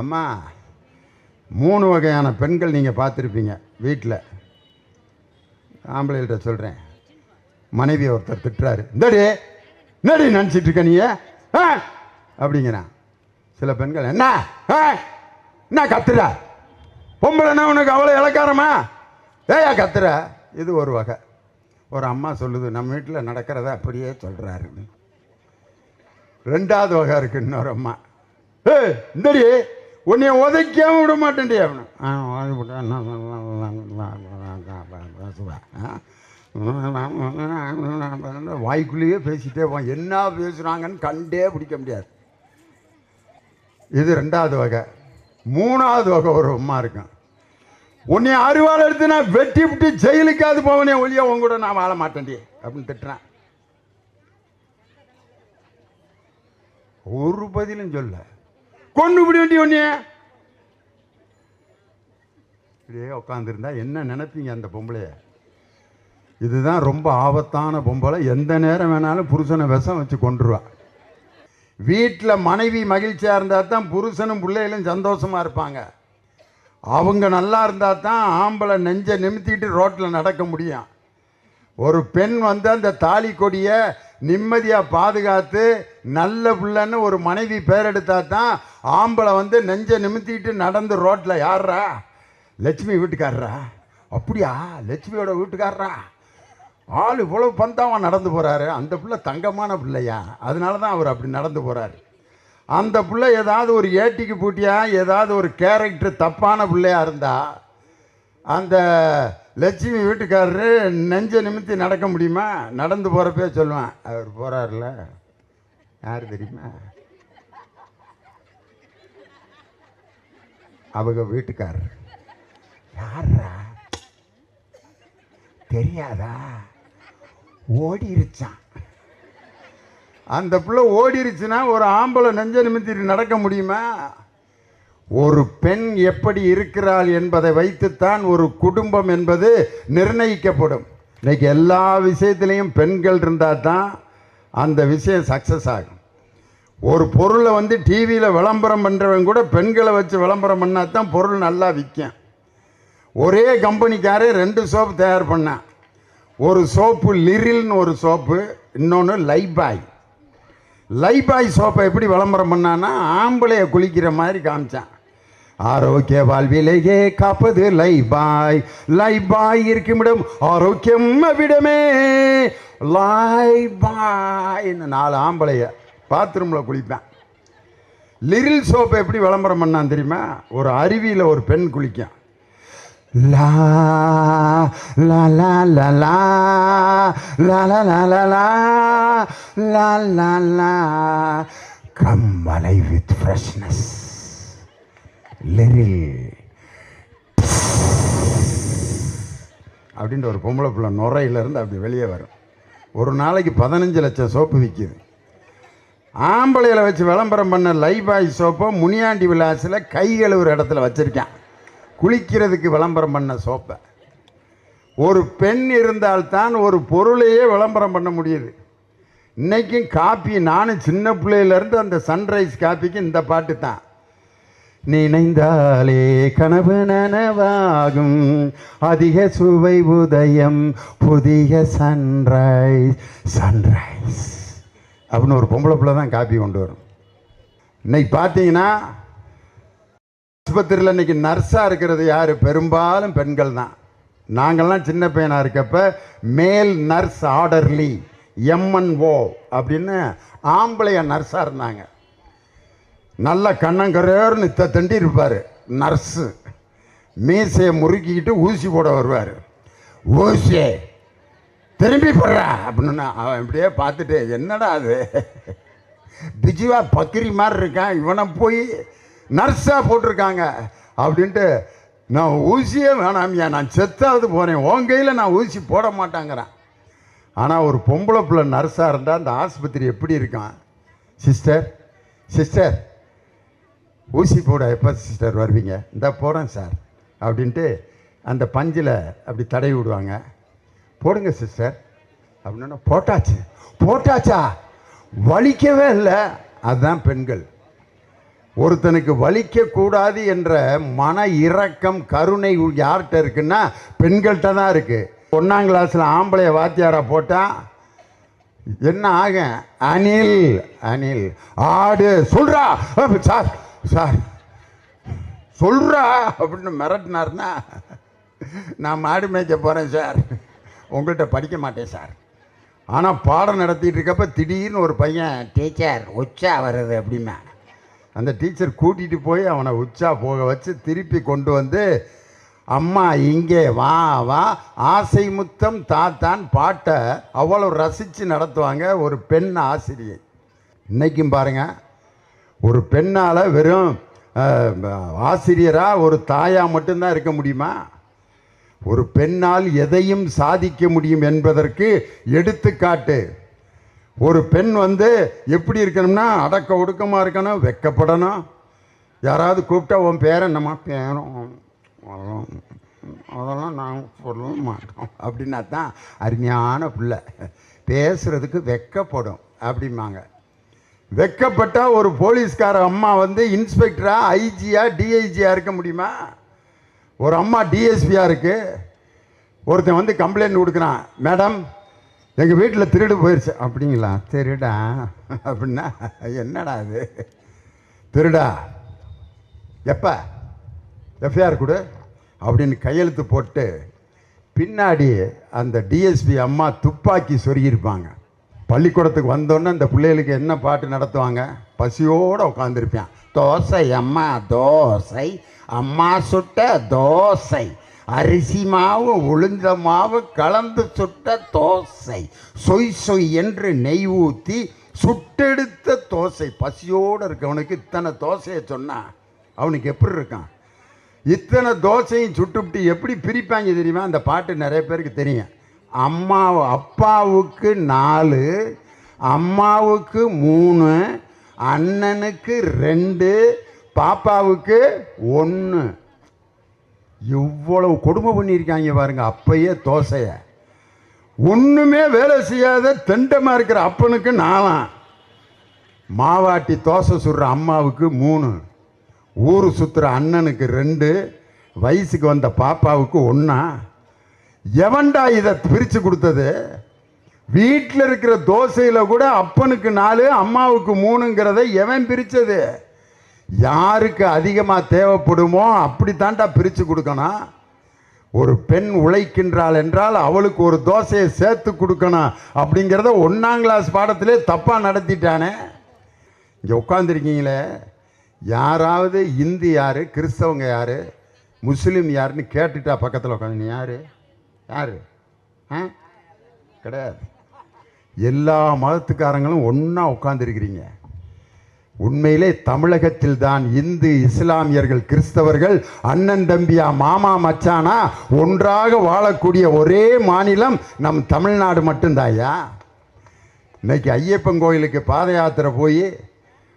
அம்மா மூணு வகையான பெண்கள் நீங்கள் பார்த்துருப்பீங்க வீட்டில் ஆம்பளைகிட்ட சொல்கிறேன் மனைவி ஒருத்தர் திட்டுறாரு. இந்தடி என்னடி நினச்சிட்டு இருக்க நீ ஆ அப்படிங்கிறான். சில பெண்கள் என்ன? ஆ என்ன கத்துற? பொம்பளைன்னா உனக்கு அவ்வளோ இலக்காரமா? ஏயா கத்துற. இது ஒரு வகை. ஒரு அம்மா சொல்லுது நம்ம வீட்டில் நடக்கிறத அப்படியே சொல்கிறாருன்னு ரெண்டாவது வகை இருக்கு இன்னொரு அம்மா. ஏ இந்தடி உன்னைய உதைக்காம விட மாட்டேன்டி அவனு ஆ பேசுவேன் ஆ? வாய்க்குள்ளேயே பேசிட்டே போவான் என்ன பேசுகிறாங்கன்னு கண்டே பிடிக்க முடியாது இது ரெண்டாவது வகை மூணாவது வகை ஒரு அம்மா இருக்கும் உன்னை அருவாள் எடுத்து நான் வெட்டி விட்டு ஜெயிலுக்காவது போவனே ஒழிய உங்க கூட நான் வாழ மாட்டேன்டி அப்படின்னு திட்டுறேன் ஒரு பதிலும் சொல்ல கொண்டு விட வேண்டிய உன்னைய இப்படியே உட்காந்துருந்தா என்ன நினைப்பீங்க அந்த பொம்பளைய? இதுதான் ரொம்ப ஆபத்தான பொம்பளை. எந்த நேரம் வேணாலும் புருஷனை விஷம் வச்சு கொண்டுருவா வீட்டில் மனைவி மகிழ்ச்சியாக இருந்தால் தான் புருஷனும் பிள்ளைகளும் சந்தோஷமாக இருப்பாங்க. அவங்க நல்லா இருந்தால் தான் ஆம்பளை நெஞ்சை நிமித்திட்டு ரோட்டில் நடக்க முடியும். ஒரு பெண் வந்து அந்த தாலி கொடியை நிம்மதியாக பாதுகாத்து நல்ல பிள்ளைன்னு ஒரு மனைவி பேர் எடுத்தால் தான் ஆம்பளை வந்து நெஞ்சை நிமித்திட்டு நடந்து ரோட்டில் யார்ரா லட்சுமி வீட்டுக்காரரா? அப்படியா? லட்சுமியோட வீட்டுக்காரரா? ஆள் இவ்வளவு பந்தாவா நடந்து போகிறாரு அந்த பிள்ளை தங்கமான பிள்ளையா? அதனால தான் அவர் அப்படி நடந்து போகிறாரு அந்த பிள்ளை ஏதாவது ஒரு ஏட்டிக்கு பூட்டியா? ஏதாவது ஒரு கேரக்டர் தப்பான பிள்ளையா இருந்தா அந்த லட்சுமி வீட்டுக்காரரு நெஞ்ச நிமித்தி நடக்க முடியுமா? நடந்து போகிறப்பே சொல்லுவேன் அவர் போகிறாருல யார் தெரியுமா? அவங்க வீட்டுக்காரர். யாரா தெரியாதா? ஓடிருச்சான். அந்த பிள்ளை ஓடிருச்சுன்னா ஒரு ஆம்பளை நெஞ்ச நிமித்திட்டு நடக்க முடியுமா? ஒரு பெண் எப்படி இருக்கிறாள் என்பதை வைத்துத்தான் ஒரு குடும்பம் என்பது நிர்ணயிக்கப்படும். இன்னைக்கு எல்லா விஷயத்துலேயும் பெண்கள் இருந்தால் தான் அந்த விஷயம் சக்ஸஸ் ஆகும். ஒரு பொருளை வந்து டிவியில் விளம்பரம் பண்ணுறவன் கூட பெண்களை வச்சு விளம்பரம் பண்ணால் தான் பொருள் நல்லா விற்கும். ஒரே கம்பெனிக்காரே ரெண்டு சோப்பு தயார் பண்ணான். ஒரு சோப்பு லிரில்னு ஒரு சோப்பு இன்னொன்று லைபாய். லைபாய் சோப்பை எப்படி விளம்பரம் பண்ணான்னா ஆம்பளையை குளிக்கிற மாதிரி காமிச்சான். ஆரோக்கிய வாழ்விலேயே காப்பது லைபாய். லைபாய் இருக்குமிடம் ஆரோக்கியம் விடமே லைபாய்ன்னு நாலு ஆம்பளைய பாத்ரூமில் குளிப்பேன் லிரில் சோப்பை எப்படி விளம்பரம் பண்ணான் தெரியுமா ஒரு அருவியில் ஒரு பெண் குளிக்கும் லா லா லா லா லா லா லா லா லா லா லா லா லா come alive with freshness Liril அப்படின்ற ஒரு பொம்பளை பிள்ளை நுரையிலேருந்து அப்படி வெளியே வரும் ஒரு நாளைக்கு பதினஞ்சு லட்சம் சோப்பு விற்கிது ஆம்பளையில் வச்சு விளம்பரம் பண்ண லைபாய் சோப்பை முனியாண்டி விலாஸில் கை கழுவுற இடத்துல வச்சுருக்கேன். குளிக்கிறதுக்கு விளம்பரம் பண்ண சோப்பை ஒரு பெண் இருந்தால்தான் ஒரு பொருளையே விளம்பரம் பண்ண முடியுது. இன்றைக்கும் காப்பி நானும் சின்ன பிள்ளையிலேருந்து அந்த சன்ரைஸ் காப்பிக்கு இந்த பாட்டு தான். நினைந்தாலே கனவு நனவாகும் அதிக சுவை உதயம் புதிய சன்ரைஸ் சன்ரைஸ் அப்படின்னு ஒரு பொம்பளை பிள்ளை தான் காப்பி கொண்டு வரும். இன்னைக்கு பார்த்தீங்கன்னா ஆஸ்பத்திரியில் இன்னைக்கு நர்ஸாக இருக்கிறது யார்? பெரும்பாலும் பெண்கள் தான். நாங்கள்லாம் சின்ன பையனாக இருக்கப்ப மேல் நர்ஸ் ஆர்டர்லி எம்என்ஓ அப்படின்னு ஆம்பளைய நர்ஸாக இருந்தாங்க. நல்ல கண்ணங்கரேர்னு த தண்டி இருப்பார் நர்ஸு. மீசையை முறுக்கிக்கிட்டு ஊசி போட வருவார். ஊசியே திரும்பி போடுறா அப்படின்னு அவன் இப்படியே பார்த்துட்டு என்னடா அது? பிஜுவா பக்கிரி மாதிரி இருக்கான் இவனை போய் நர்ஸாக போட்டிருக்காங்க அப்படின்ட்டு நான் ஊசியே வேணாமியா நான் செத்தாவது போகிறேன் உன் கையில் நான் ஊசி போட மாட்டாங்கிறேன். ஆனால் ஒரு பொம்பளை பிள்ளை நர்ஸாக இருந்தால் அந்த ஆஸ்பத்திரி எப்படி இருக்கான் சிஸ்டர் சிஸ்டர் ஊசி போட எப்போ சிஸ்டர் வருவீங்க? இந்த போகிறேன் சார் அப்படின்ட்டு அந்த பஞ்சில் அப்படி தடவி விடுவாங்க. போடுங்க சிஸ்டர் அப்படின்னா போட்டாச்சு. போட்டாச்சா? வலிக்கவே இல்லை. அதுதான் பெண்கள். ஒருத்தனுக்கு வலிக்கக்கூடாது என்ற மன இரக்கம் கருணை யார்கிட்ட இருக்குன்னா பெண்கள்கிட்ட தான் இருக்குது ஒன்றாம் கிளாஸில் ஆம்பளைய வாத்தியாரை போட்டால் என்ன ஆகும் அனில் அனில் ஆடு சொல்றா. சார் சார் சொல்றா அப்படின்னு மிரட்டினார்னா நான் மாடு மேய்க்க போகிறேன் சார். உங்கள்கிட்ட படிக்க மாட்டேன் சார். ஆனால் பாடம் நடத்திட்டு இருக்கப்ப திடீர்னு ஒரு பையன் டீச்சர் உச்சா வருது அப்படின்னா அந்த டீச்சர் கூட்டிகிட்டு போய் அவனை உச்சா போக வச்சு திருப்பி கொண்டு வந்து அம்மா இங்கே வா வா. ஆசை முத்தம் தாத்தான் பாட்டை அவ்வளோ ரசித்து நடத்துவாங்க ஒரு பெண் ஆசிரியை. இன்றைக்கும் பாருங்கள் ஒரு பெண்ணால் வெறும் ஆசிரியராக ஒரு தாயாக மட்டும்தான் இருக்க முடியுமா? ஒரு பெண்ணால் எதையும் சாதிக்க முடியும் என்பதற்கு எடுத்துக்காட்டு. ஒரு பெண் வந்து எப்படி இருக்கணும்னா அடக்க ஒடுக்கமாக இருக்கணும் வெக்கப்படணும். யாராவது கூப்பிட்டா உன் பேர் என்னம்மா? பேரும் அதெல்லாம் நாங்கள் சொல்ல மாட்டோம். அப்படின்னா தான் அருமையான பிள்ளை. பேசுகிறதுக்கு வெக்கப்படும் அப்படிம்பாங்க. வெக்கப்பட்டால் ஒரு போலீஸ்கார அம்மா வந்து இன்ஸ்பெக்டராக ஐஜியாக டிஐஜியாக இருக்க முடியுமா? ஒரு அம்மா டிஎஸ்பியாக இருக்குது ஒருத்தன் வந்து கம்ப்ளைண்ட் கொடுக்குறான். மேடம் எங்கள் வீட்டில் திருடு போயிடுச்சு அப்படிங்களா? திருடா. அப்படின்னா என்னடா அது திருடா. எப்போ? எஃப்ஐஆர் கொடு. அப்படின்னு கையெழுத்து போட்டு பின்னாடி அந்த டிஎஸ்பி அம்மா துப்பாக்கி சொருகியிருப்பாங்க. பள்ளிக்கூடத்துக்கு வந்தோன்னே அந்த பிள்ளைகளுக்கு என்ன பாட்டு நடத்துவாங்க? பசியோடு உட்காந்துருப்பேன் தோசை அம்மா தோசை அம்மா சுட்ட தோசை. அரிசி மாவு உளுந்த மாவு கலந்து சுட்ட தோசை. சொய் சொய் என்று நெய் ஊற்றி சுட்டெடுத்த தோசை. பசியோடு இருக்கவனுக்கு இத்தனை தோசையை சொன்னான் அவனுக்கு எப்படி இருக்கான்? இத்தனை தோசையும் சுட்டுவிட்டு எப்படி பிரிப்பாங்க தெரியுமா? அந்த பாட்டு நிறைய பேருக்கு தெரியும். அம்மா அப்பாவுக்கு நாலு அம்மாவுக்கு மூணு அண்ணனுக்கு ரெண்டு பாப்பாவுக்கு ஒன்று இவ்வளவு கொடுமை பண்ணியிருக்காங்க பாருங்க அப்பயே தோசைய. ஒன்றுமே வேலை செய்யாத தெண்டமாக இருக்கிற அப்பனுக்கு நாலாம் மாவாட்டி தோசை சுடுற அம்மாவுக்கு மூணு. ஊர் சுற்றுற அண்ணனுக்கு ரெண்டு. வயசுக்கு வந்த பாப்பாவுக்கு ஒன்றா எவன்டா இதை பிரித்து கொடுத்தது? வீட்டில் இருக்கிற தோசையில் கூட அப்பனுக்கு நாலு அம்மாவுக்கு மூணுங்கிறத எவன் பிரித்தது யாருக்கு அதிகமாக தேவைப்படுமோ அப்படி தாண்டா பிரித்து கொடுக்கணும். ஒரு பெண் உழைக்கின்றாள் என்றால் அவளுக்கு ஒரு தோசையை சேர்த்து கொடுக்கணும் அப்படிங்கிறத ஒன்றாம் கிளாஸ் பாடத்திலே தப்பாக நடத்திட்டானே. இங்கே உட்காந்துருக்கீங்களே யாராவது இந்து யார் கிறிஸ்தவங்க யார் முஸ்லீம் யாருன்னு கேட்டுட்டா பக்கத்தில் உட்காந்து நீ யார்? யார்? ஆ? கிடையாது. எல்லா மதத்துக்காரங்களும் ஒன்றா உட்காந்துருக்கிறீங்க உண்மையிலே தமிழகத்தில் தான் இந்து இஸ்லாமியர்கள் கிறிஸ்தவர்கள் அண்ணன் தம்பியா மாமா மச்சானா ஒன்றாக வாழக்கூடிய ஒரே மாநிலம் நம் தமிழ்நாடு மட்டும்தாயா இன்னைக்கு ஐயப்பன் கோயிலுக்கு பாத யாத்திரை போய்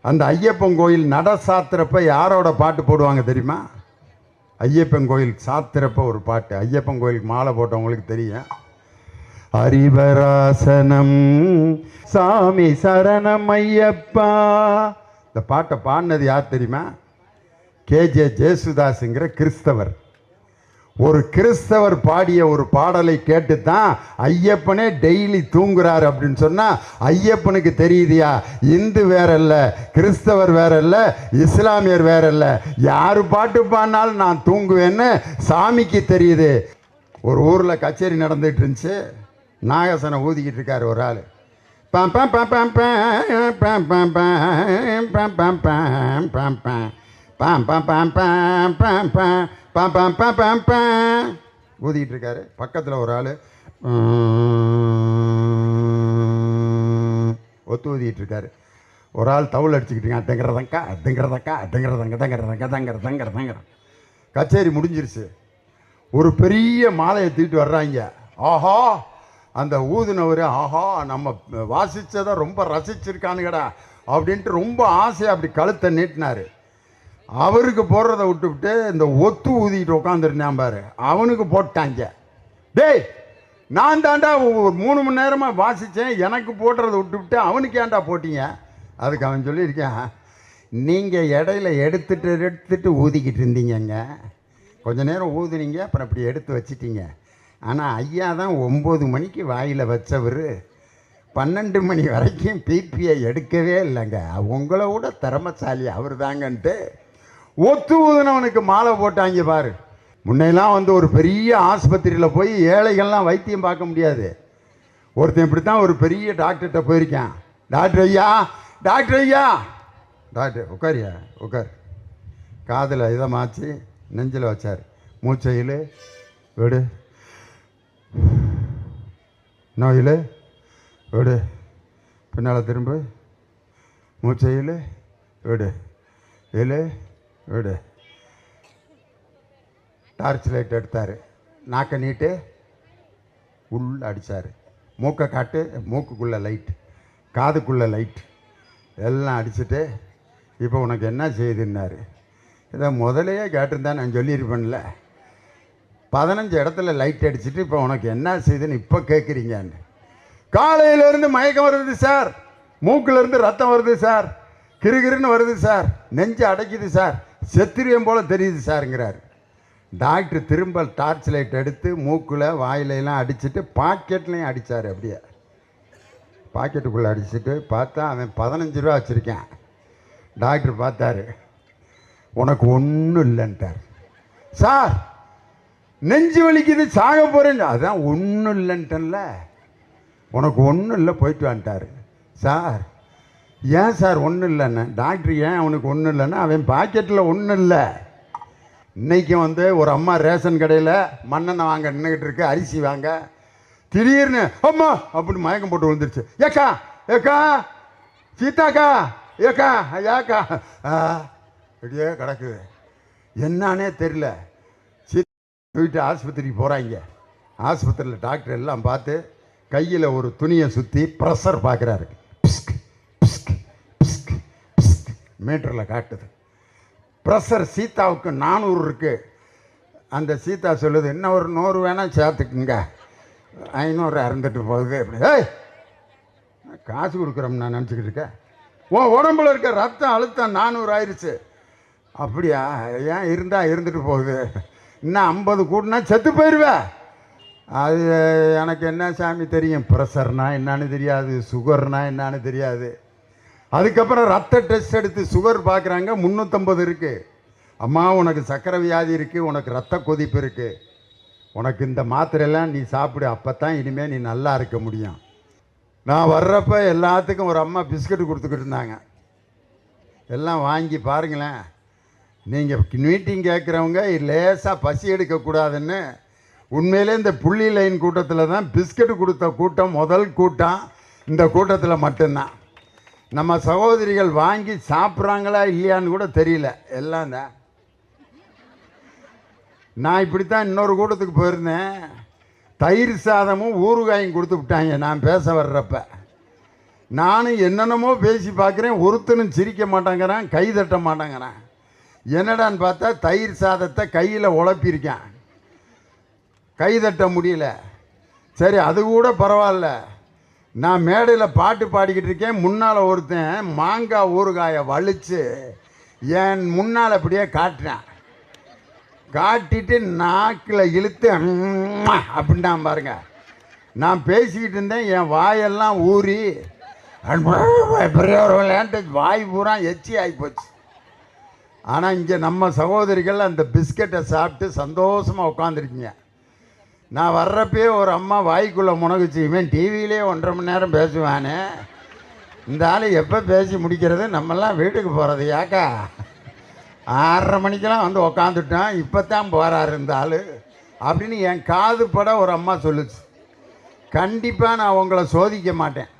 அந்த ஐயப்பன் கோயில் நட சாத்திரப்ப யாரோட பாட்டு போடுவாங்க தெரியுமா? ஐயப்பன் கோயில் சாத்திரப்ப ஒரு பாட்டு. ஐயப்பன் கோயிலுக்கு மாலை போட்டவங்களுக்கு தெரியும். ஹரிவராசனம் சாமி சரணம் ஐயப்பா. இந்த பாட்டை பாடினது யார் தெரியுமா? கேஜே ஜேசுதாஸுங்கிற கிறிஸ்தவர். ஒரு கிறிஸ்தவர் பாடிய ஒரு பாடலை கேட்டு தான் ஐயப்பனே டெய்லி தூங்குறாரு அப்படின்னு சொன்னால் ஐயப்பனுக்கு தெரியுதியா? இந்து வேற இல்லை கிறிஸ்தவர் வேற இல்லை இஸ்லாமியர் வேற இல்லை யார் பாட்டு பாடினாலும் நான் தூங்குவேன்னு சாமிக்கு தெரியுது. ஒரு ஊரில் கச்சேரி நடந்துகிட்டு இருந்துச்சு. நாகசனை ஊதிக்கிட்டு இருக்கார் ஒரு ஆள். ஊதிக்கிட்டு இருக்காரு பக்கத்தில் ஒரு ஆள் ஒத்து ஊதிக்கிட்டு இருக்காரு ஒரு ஆள் தவுள் அடிச்சுக்கிட்டு இருக்கான் அதுங்கிறதங்கா அதுங்கிறதக்கா அதுங்கிறதங்க தங்கிறதங்க தங்கிற தங்கிற தங்கிற கச்சேரி முடிஞ்சிருச்சு ஒரு பெரிய மாலையை தூக்கிட்டு வர்றாங்க ஆஹா அந்த ஊதுனவர் ஆஹா நம்ம வாசித்ததை ரொம்ப ரசிச்சிருக்கானுங்கடா அப்படின்ட்டு ரொம்ப ஆசையாக அப்படி கழுத்தை நீட்டினார். அவருக்கு போடுறத விட்டுவிட்டு இந்த ஒத்து ஊதிக்கிட்டு உட்காந்துருந்தான் பாரு. அவனுக்கு போட்டாங்க. டேய் நான் தாண்டா ஒரு மூணு மணி நேரமாக வாசித்தேன் எனக்கு போடுறத விட்டுவிட்டு அவனுக்கு ஏன்டா போட்டீங்க? அதுக்கு அவன் சொல்லியிருக்கேன் நீங்கள் இடையில எடுத்துட்டு எடுத்துட்டு ஊதிக்கிட்டு இருந்தீங்கங்க. கொஞ்ச நேரம் ஊதுனீங்க அப்புறம் அப்படி எடுத்து வச்சிட்டீங்க. ஆனால் ஐயா தான் ஒம்பது மணிக்கு வாயில் வச்சவர். பன்னெண்டு மணி வரைக்கும் பிபிஐ எடுக்கவே இல்லைங்க. உங்களை விட திறமசாலி அவர் தாங்கன்ட்டு ஒத்து ஊதுனவனுக்கு மாலை போட்டாங்க பாரு. முன்னையெல்லாம் வந்து ஒரு பெரிய ஆஸ்பத்திரியில் போய் ஏழைகள்லாம் வைத்தியம் பார்க்க முடியாது. ஒருத்தன் இப்படி தான் ஒரு பெரிய டாக்டர்கிட்ட போயிருக்கேன். டாக்டர் ஐயா டாக்டர் ஐயா. டாக்டர் உட்காரியா? உட்கார். காதில் இதை மாச்சு நெஞ்சில் வச்சார். மூச்சையில் விடு. நோயில் விடு. பின்னால் திரும்ப. மூச்சையில் விடு. இழு விடு. டார்ச் லைட் எடுத்தார். நாக்கை நீட்டு. உள்ள அடித்தார் மூக்கை காட்டு. மூக்குக்குள்ளே லைட். காதுக்குள்ளே லைட். எல்லாம் அடிச்சுட்டு இப்போ உனக்கு என்ன செய்யுதுன்னாரு இதை முதலையே கேட்டிருந்தா நான் சொல்லியிருப்பேன்ல. பதினஞ்சு இடத்துல லைட் அடிச்சுட்டு இப்போ உனக்கு என்ன செய்யுதுன்னு இப்போ கேட்குறீங்கன்னு காலையிலேருந்து மயக்கம் வருது சார். மூக்கிலேருந்து ரத்தம் வருது சார். கிருகிருன்னு வருது சார். நெஞ்சு அடைக்குது சார். செத்திரியம் போல் தெரியுது சாருங்கிறார். டாக்டர் திரும்ப டார்ச் லைட் எடுத்து மூக்கில் வாயிலெல்லாம் அடிச்சுட்டு பாக்கெட்லேயும் அடித்தார் அப்படியே. பாக்கெட்டுக்குள்ளே அடிச்சுட்டு பார்த்தா அவன் பதினஞ்சு ரூபா வச்சுருக்கேன். டாக்டர் பார்த்தாரு. உனக்கு ஒன்றும் இல்லைன்ட்டார். சார் நெஞ்சு வலிக்குது சாக போகிறேன் அதான் ஒன்றும் இல்லைன்ட்டல்ல உனக்கு ஒன்றும் இல்லை போயிட்டு வந்துட்டார். சார் ஏன் சார் ஒன்றும் இல்லைன்னு? டாக்டர் ஏன் அவனுக்கு ஒன்றும் இல்லைன்னா? அவன் பாக்கெட்டில் ஒன்றும் இல்லை. இன்றைக்கி வந்து ஒரு அம்மா ரேஷன் கடையில் மண்ணெண்ணெய் வாங்க நின்றுக்கிட்டு இருக்கு அரிசி வாங்க. திடீர்னு அம்மா அப்படின்னு மயக்கம் போட்டு விழுந்துருச்சு. ஏக்கா ஏக்கா சீதாக்கா ஏக்கா ஏக்கா ஆ கிடக்குது. என்னன்னே தெரில வீட்டு ஆஸ்பத்திரிக்கு போகிறாங்க ஆஸ்பத்திரியில் டாக்டர் எல்லாம் பார்த்து கையில் ஒரு துணியை சுற்றி ப்ரெஷர் பார்க்குறாரு பிஸ்க் பிஸ்க் பிஸ்க் பிஸ்க் மீட்டரில் காட்டுது. ப்ரெஷர் சீதாவுக்கு நானூறு இருக்குது அந்த சீதா சொல்லுது இன்னும் ஒரு நூறு வேணால் சேர்த்துக்குங்க. ஐநூறு அறந்துட்டு போகுது. அப்படி ஏய் காசு கொடுக்குறோம் நான் நினச்சிக்கிட்டு இருக்கேன். உன் உடம்புல இருக்க ரத்தம் அழுத்தம் நானூறு ஆயிடுச்சு அப்படியா? ஏன் இருந்தால் இருந்துட்டு போகுது? இன்னும் ஐம்பது கூட்டினா செத்து போயிடுவேன் அது எனக்கு என்ன சாமி தெரியும்? ப்ரெஷர்னா என்னன்னு தெரியாது சுகர்னா என்னன்னு தெரியாது. அதுக்கப்புறம் ரத்த டெஸ்ட் எடுத்து சுகர் பார்க்குறாங்க முந்நூற்றம்பது இருக்குது அம்மா உனக்கு சக்கரை வியாதி இருக்குது உனக்கு ரத்த கொதிப்பு இருக்குது உனக்கு இந்த மாத்திரையெல்லாம் நீ சாப்பிடு அப்போ தான் இனிமேல் நீ நல்லா இருக்க முடியும். நான் வர்றப்ப எல்லாத்துக்கும் ஒரு அம்மா பிஸ்கட் கொடுத்துக்கிட்டு இருந்தாங்க. எல்லாம் வாங்கி பாருங்களேன். நீங்கள் மீட்டிங் கேட்குறவங்க லேசாக பசி எடுக்கக்கூடாதுன்னு உண்மையிலே இந்த புள்ளி லைன் கூட்டத்தில் தான் பிஸ்கட் கொடுத்த கூட்டம் முதல் கூட்டம். இந்த கூட்டத்தில் மட்டும்தான். நம்ம சகோதரிகள் வாங்கி சாப்பிட்றாங்களா இல்லையான்னு கூட தெரியல. எல்லாம் தான். நான் இப்படி தான் இன்னொரு கூட்டத்துக்கு போயிருந்தேன். தயிர் சாதமும் ஊறுகாயும் கொடுத்து விட்டாங்க நான் பேச வர்றப்ப. நானும் என்னென்னமோ பேசி பார்க்குறேன். ஒருத்தனும் சிரிக்க மாட்டேங்கிறான் கை தட்ட மாட்டேங்கிறான். என்னடான்னு பார்த்தா தயிர் சாதத்தை கையில் உழப்பியிருக்கேன். கை தட்ட முடியல. சரி அது கூட பரவாயில்ல. நான் மேடையில் பாட்டு பாடிக்கிட்டு இருக்கேன். முன்னால் ஒருத்தன் மாங்காய் ஊறுகாயை வலிச்சு என் முன்னால் அப்படியே காட்டினேன் காட்டிட்டு நாக்கில் இழுத்து அம்மா பாருங்க. நான் பேசிக்கிட்டு இருந்தேன். என் வாயெல்லாம் ஊறி பெரிய ஒரு விளையாண்டு வாய் பூரா எச்சி ஆகிப்போச்சு ஆனால் இங்கே நம்ம சகோதரிகள் அந்த பிஸ்கெட்டை சாப்பிட்டு சந்தோஷமாக உட்காந்துருக்கீங்க நான் வர்றப்பயே ஒரு அம்மா வாய்க்குள்ளே முனகுச்சு இவன் டிவியிலே ஒன்றரை மணி நேரம் பேசுவானே. இந்த ஆள் எப்போ பேசி முடிக்கிறது? நம்மெல்லாம் வீட்டுக்கு போகிறது ஏக்கா. ஆறரை மணிக்கெல்லாம் வந்து உக்காந்துட்டான். இப்போ தான் போகிறாரு இந்த ஆள். அப்படின்னு என் காது பட ஒரு அம்மா சொல்லுச்சு. கண்டிப்பாக நான் உங்களை சோதிக்க மாட்டேன்.